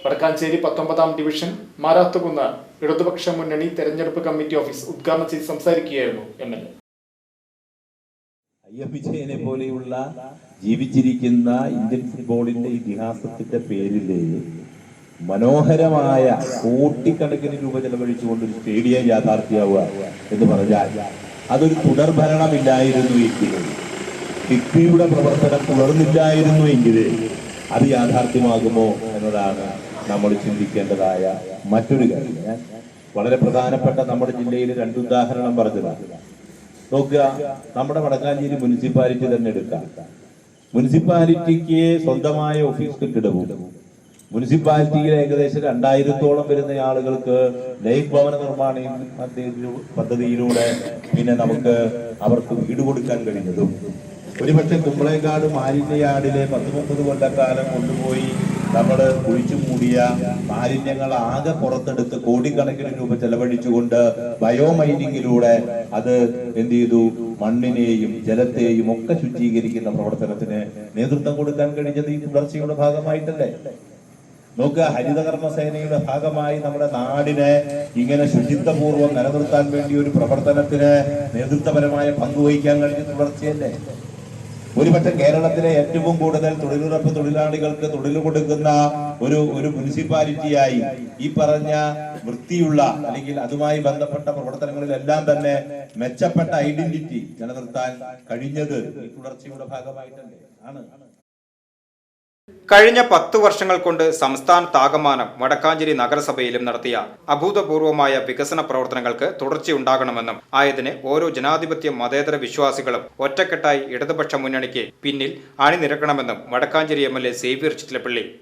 Vadakkanchery പത്തൊമ്പതാം division Marathukunnu ഇടതുപക്ഷ മുന്നണി തെരഞ്ഞെടുപ്പ് കമ്മിറ്റി ഓഫീസ് ഉദ്ഘാടനം ചെയ്ത് സംസാരിക്കുകയായിരുന്നു എം എൽ എ. വിജയനെ പോലെയുള്ള ജീവിച്ചിരിക്കുന്ന ഇന്ത്യൻ ഫുട്ബോളിന്റെ ഇതിഹാസത്തിന്റെ പേരിൽ മനോഹരമായ കോട്ടിക്കണക്കിന് രൂപ ചെലവഴിച്ചുകൊണ്ട് ഒരു സ്റ്റേഡിയം യാഥാർത്ഥ്യമാവുക എന്ന് പറഞ്ഞാൽ അതൊരു തുടർഭരണമില്ലായിരുന്നു എങ്കിൽ കിഫ്ബിയുടെ പ്രവർത്തനം തുടർന്നില്ലായിരുന്നു എങ്കിൽ അത് യാഥാർത്ഥ്യമാകുമോ എന്നതാണ് നമ്മൾ ചിന്തിക്കേണ്ടതായ മറ്റൊരു കാര്യം. ഞാൻ വളരെ പ്രധാനപ്പെട്ട നമ്മുടെ ജില്ലയിൽ രണ്ട് ഉദാഹരണം പറഞ്ഞതാണ് നോക്കുക നമ്മുടെ വടക്കാഞ്ചേരി മുനിസിപ്പാലിറ്റി തന്നെ എടുക്കാം. മുനിസിപ്പാലിറ്റിക്ക് സ്വന്തമായ ഓഫീസ് കെട്ടിടവും മുനിസിപ്പാലിറ്റിയിൽ ഏകദേശം രണ്ടായിരത്തോളം വരുന്ന ആളുകൾക്ക് ലൈഫ് ഭവന നിർമ്മാണ പദ്ധതി- പദ്ധതിയിലൂടെ പിന്നെ നമുക്ക് അവർക്ക് വീട് കൊടുക്കാൻ കഴിഞ്ഞതും. ഒരുപക്ഷെ കുമ്പളേക്കാട് മാലിന്യയാടിലെ പത്ത് മുപ്പത് കൊല്ലക്കാലം കൊണ്ടുപോയി നമ്മൾ കുഴിച്ചു മൂടിയ മാലിന്യങ്ങൾ ആകെ പുറത്തെടുത്ത് കോടിക്കണക്കിന് രൂപ ചെലവഴിച്ചുകൊണ്ട് ബയോമൈനിങ്ങിലൂടെ അത് എന്ത് ചെയ്തു? മണ്ണിനെയും ജലത്തെയും ഒക്കെ ശുചീകരിക്കുന്ന പ്രവർത്തനത്തിന് നേതൃത്വം കൊടുക്കാൻ കഴിഞ്ഞത് ഈ തുടർച്ചയുടെ ഭാഗമായിട്ടല്ലേ? നോക്കുക ഹരിതകർമ്മ സേനയുടെ ഭാഗമായി നമ്മുടെ നാടിനെ ഇങ്ങനെ ശുചിത്വപൂർവം നിലനിർത്താൻ വേണ്ടി ഒരു പ്രവർത്തനത്തിന് നേതൃത്വപരമായ പങ്കുവഹിക്കാൻ കഴിഞ്ഞ തുടർച്ചയല്ലേ ഒരുപക്ഷെ കേരളത്തിലെ ഏറ്റവും കൂടുതൽ തൊഴിലുറപ്പ് തൊഴിലാളികൾക്ക് തൊഴിൽ കൊടുക്കുന്ന ഒരു ഒരു മുനിസിപ്പാലിറ്റിയായി ഈ പറഞ്ഞ വൃത്തിയുള്ള അല്ലെങ്കിൽ അതുമായി ബന്ധപ്പെട്ട പ്രവർത്തനങ്ങളിലെല്ലാം തന്നെ മെച്ചപ്പെട്ട ഐഡന്റിറ്റി നിലനിർത്താൻ കഴിഞ്ഞത് തുടർച്ചയുടെ ഭാഗമായിട്ടല്ലേ? ആണ്. കഴിഞ്ഞ പത്തു വർഷങ്ങൾ കൊണ്ട് സംസ്ഥാനത്താകമാനം വടക്കാഞ്ചേരി നഗരസഭയിലും നടത്തിയ അഭൂതപൂർവമായ വികസന പ്രവർത്തനങ്ങൾക്ക് തുടർച്ചയുണ്ടാകണമെന്നും ആയതിന് ഓരോ ജനാധിപത്യ മതേതര വിശ്വാസികളും ഒറ്റക്കെട്ടായി ഇടതുപക്ഷ മുന്നണിക്ക് പിന്നിൽ അണിനിരക്കണമെന്നും Vadakkanchery M L A Xavier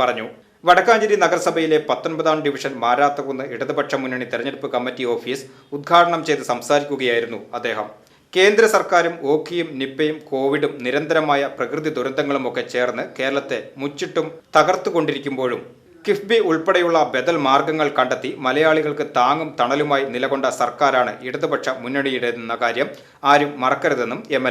പറഞ്ഞു. വടക്കാഞ്ചേരി നഗരസഭയിലെ പത്തൊൻപതാം ഡിവിഷൻ മാരാത്തകുന്ന് ഇടതുപക്ഷ മുന്നണി തെരഞ്ഞെടുപ്പ് കമ്മിറ്റി ഓഫീസ് ഉദ്ഘാടനം ചെയ്ത് സംസാരിക്കുകയായിരുന്നു അദ്ദേഹം. കേന്ദ്ര സർക്കാരും ഓഖിയും നിപ്പയും കോവിഡും നിരന്തരമായ പ്രകൃതി ദുരന്തങ്ങളുമൊക്കെ ചേർന്ന് കേരളത്തെ മുച്ചിട്ടും തകർത്തുകൊണ്ടിരിക്കുമ്പോഴും കിഫ്ബി ഉൾപ്പെടെയുള്ള ബദൽ മാർഗങ്ങൾ കണ്ടെത്തി മലയാളികൾക്ക് താങ്ങും തണലുമായി നിലകൊണ്ട സർക്കാരാണ് ഇടതുപക്ഷ മുന്നണിയുടേതെന്ന കാര്യം ആരും മറക്കരുതെന്നും എം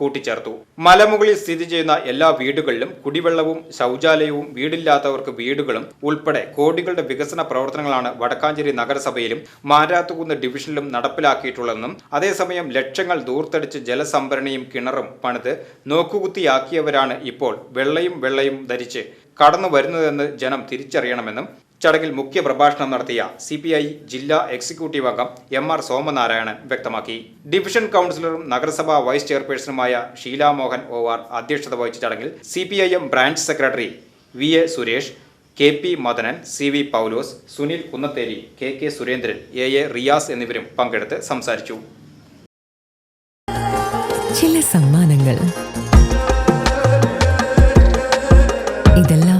കൂട്ടിച്ചേർത്തു. മലമുകളിൽ സ്ഥിതി ചെയ്യുന്ന എല്ലാ വീടുകളിലും കുടിവെള്ളവും ശൗചാലയവും വീടില്ലാത്തവർക്ക് വീടുകളും ഉൾപ്പെടെ കോടികളുടെ വികസന പ്രവർത്തനങ്ങളാണ് വടക്കാഞ്ചേരി നഗരസഭയിലും മാരാത്തുകുന്ന് ഡിവിഷനിലും നടപ്പിലാക്കിയിട്ടുള്ളതെന്നും അതേസമയം ലക്ഷങ്ങൾ ദൂർത്തടിച്ച് ജലസംഭരണിയും കിണറും പണിത് നോക്കുകുത്തിയാക്കിയവരാണ് ഇപ്പോൾ വെള്ളയും വെള്ളയും ധരിച്ച് കടന്നു വരുന്നതെന്ന് ജനം തിരിച്ചറിയണമെന്നും ചടങ്ങിൽ മുഖ്യ പ്രഭാഷണം നടത്തിയ സി പി ഐ ജില്ലാ എക്സിക്യൂട്ടീവ് അംഗം എം ആർ സോമനാരായണൻ വ്യക്തമാക്കി. ഡിവിഷൻ കൗൺസിലറും നഗരസഭാ വൈസ് ചെയർപേഴ്സണുമായ ഷീല മോഹൻ ഓവാർ അധ്യക്ഷത വഹിച്ച ചടങ്ങിൽ C P I M branch secretary V A Suresh K P Madanan C V Paulose Sunil Kunnatheri K K Surendran A A Riyas എന്നിവരും പങ്കെടുത്ത് സംസാരിച്ചു. ചില സമ്മാനങ്ങൾ. ഇതെല്ലാം